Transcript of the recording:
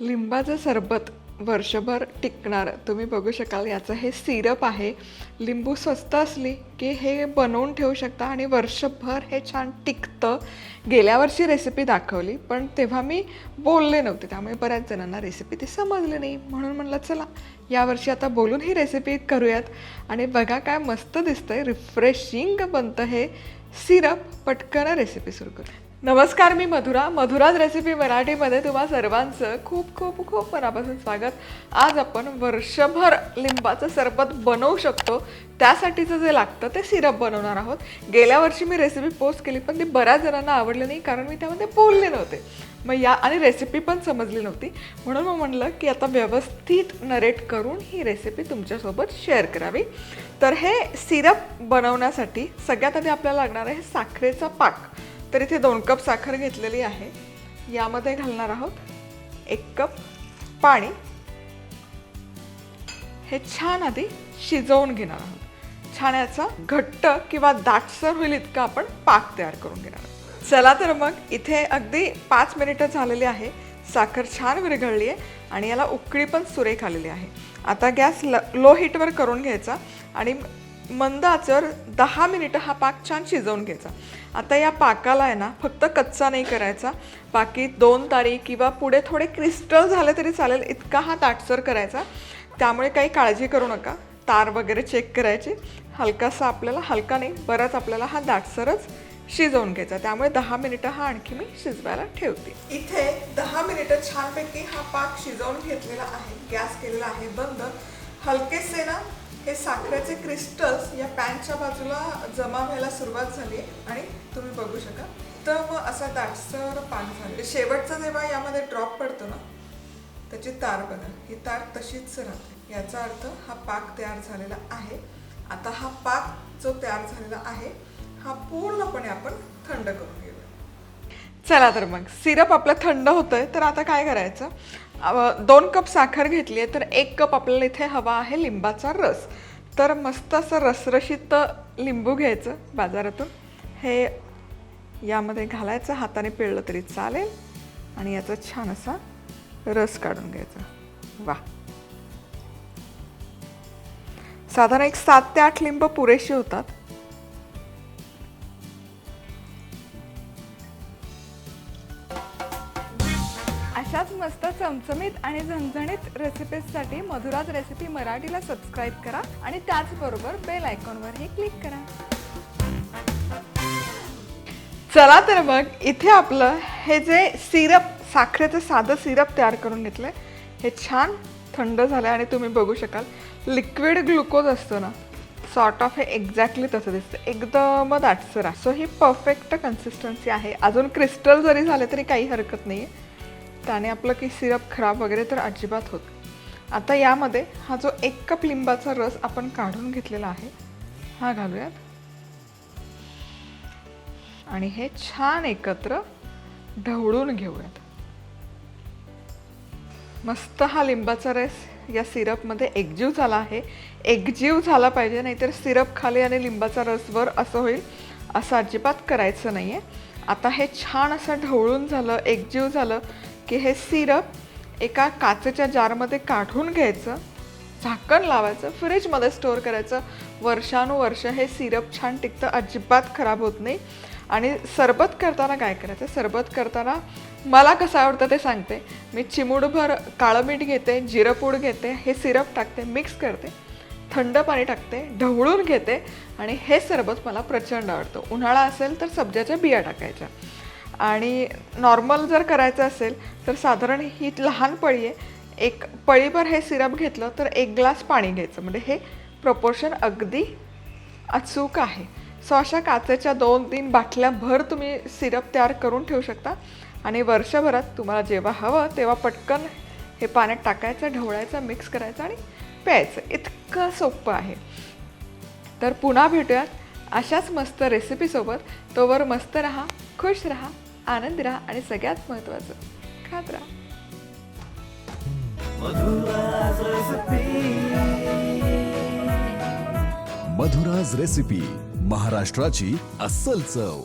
लिंबाचं सरबत वर्षभर टिकणार. तुम्ही बघू शकाल याचं हे सिरप आहे. लिंबू स्वस्त असली की हे बनवून ठेवू शकता आणि वर्षभर हे छान टिकतं. गेल्या वर्षी रेसिपी दाखवली पण तेव्हा मी बोलले नव्हते. त्यामुळे बऱ्याच जणांना रेसिपी ती समजली नाही. म्हणून म्हणलं चला यावर्षी आता बोलून ही रेसिपी करूयात. आणि बघा काय मस्त दिसतंय. रिफ्रेशिंग बनतं हे सिरप. पटकन रेसिपी सुरू करू नमस्कार मी मधुरा. मधुराज रेसिपी मराठीमध्ये तुम्हा सर्वांचं खूप खूप खूप मनापासून स्वागत. आज आपण वर्षभर लिंबाचं सरबत बनवू शकतो. त्यासाठीचं जे लागतं ते सिरप बनवणार आहोत. गेल्या वर्षी मी रेसिपी पोस्ट केली पण ती बऱ्याच जणांना आवडली नाही कारण मी त्यामध्ये बोलले नव्हते. मग या आणि रेसिपी पण समजली नव्हती. म्हणून मग म्हणलं की आता व्यवस्थित नरेट करून ही रेसिपी तुमच्यासोबत शेअर करावी. तर हे सिरप बनवण्यासाठी सगळ्यात आधी आपल्याला लागणार आहे साखरेचा पाक. तर इथे दोन कप साखर घेतलेली आहे. यामध्ये घालणार आहोत एक कप पाणी. हे छान आधी शिजवून घेणार आहोत. छान याचा घट्ट किंवा दाटसर होईल इतका आपण पाक तयार करून घेणार आहोत. चला तर मग इथे अगदी पाच मिनिटं झालेली आहे. साखर छान विरघळली आहे आणि याला उकळी पण सुरेख आलेली आहे. आता गॅस ल लो हीटवर करून घ्यायचा आणि मंद दहा मिनिटं हा पाक छान शिजवून घ्यायचा. आता या पाकाला आहे ना फक्त कच्चा नाही करायचा. बाकी दोन तारी किंवा पुढे थोडे क्रिस्टल झाले तरी चालेल इतका हा दाटसर करायचा. त्यामुळे काही काळजी करू नका. तार वगैरे चेक करायची. हलकासा आपल्याला हलका नाही बराच आपल्याला हा दाटसरच शिजवून घ्यायचा. त्यामुळे दहा मिनिटं हा आणखी मी शिजवायला ठेवते. इथे दहा मिनिटं छानपैकी हा पाक शिजवून घेतलेला आहे गॅस केलेला आहे बंद. हलकेसे ना हे साखरेचे क्रिस्टल्स या पॅनच्या बाजूला जमा व्हायला सुरुवात झाली आणि तुम्ही बघू शका तर मग असा दाटसर पान झाले. म्हणजे शेवटचा जेव्हा यामध्ये ड्रॉप पडतो ना त्याची तार बघा ही तार तशीच राहते. याचा अर्थ हा पाक तयार झालेला आहे. आता हा पाक जो तयार झालेला आहे हा पूर्णपणे आपण थंड करून घेऊया. चला तर मग. सिरप आपलं थंड होतंय तर आता काय करायचं? दोन कप साखर घेतली आहे तर एक कप आपल्याला इथे हवा आहे लिंबाचा रस. तर मस्त असं रसरशीत लिंबू घ्यायचं बाजारातून. हे यामध्ये घालायचं हाताने पिळलं तरी चालेल. आणि याचा छान असा रस काढून घ्यायचा. वा. साधारण एक सात ते आठ लिंब पुरेशी होतात. मस्त चमचमीत आणि झणझणीत रेसिपीजसाठी मधुराज रेसिपी मराठीला सबस्क्राईब करा आणि त्याचबरोबर बेल आयकॉनवरही क्लिक करा. चला तर मग इथे आपलं हे जे सिरप साखरेचं साधं सिरप तयार करून घेतलंय हे छान थंड झालं आणि तुम्ही बघू शकाल लिक्विड ग्लुकोज असतो ना सॉर्ट ऑफ हे एक्झॅक्टली तसं दिसतं. एकदम दाटसर सो ही परफेक्ट कन्सिस्टन्सी आहे. अजून क्रिस्टल जरी झाले तरी काही हरकत नाही आहे त्याने आपलं की सिरप खराब वगैरे तर अजिबात होत आता यामध्ये हा जो एक कप लिंबाचा रस आपण काढून घेतलेला आहे हा घालूयात. आणि हे छान एकत्र ढवळून घेऊयात. मस्त हा लिंबाचा रस या सिरपमध्ये एकजीव झाला आहे. एकजीव झाला पाहिजे नाहीतर सिरप खाली आणि लिंबाचा रस वर असं होईल असं अजिबात करायचं नाही आहे आता हे छान असं ढवळून झालं एकजीव झालं की हे सिरप एका काचेच्या जारमध्ये काढून घ्यायचं झाकण लावायचं फ्रीजमध्ये स्टोअर करायचं. वर्षानुवर्ष हे सिरप छान टिकतं अजिबात खराब होत नाही. आणि सरबत करताना काय करायचं? सरबत करताना मला कसं आवडतं ते सांगते. मी चिमूडभर काळं मीठ घेते जिरंपूड घेते हे सिरप टाकते मिक्स करते. थंड पाणी टाकते ढवळून घेते. आणि हे सरबत मला प्रचंड आवडतं. उन्हाळा असेल तर सब्जाच्या बिया टाकायच्या. आणि नॉर्मल जर करायचं असेल तर साधारण ही लहान पळी आहे. एक पळीभर हे सिरप घेतलं तर एक ग्लास पाणी घ्यायचं. म्हणजे हे प्रपोर्शन अगदी अचूक आहे. सो अशा काचेच्या दोन तीन बाटल्याभर तुम्ही सिरप तयार करून ठेवू शकता. आणि वर्षभरात तुम्हाला जेव्हा हवं तेव्हा पटकन हे पाण्यात टाकायचं ढवळायचं मिक्स करायचं आणि प्यायचं. इतकं सोपं आहे. तर पुन्हा भेटूयात अशाच मस्त रेसिपीसोबत तोवर मस्त रहा खुश रहा. आनंदी राहा आणि सगळ्यात महत्त्वाचं खात राहा. मधुराज रेसिपी महाराष्ट्राची अस्सल चव.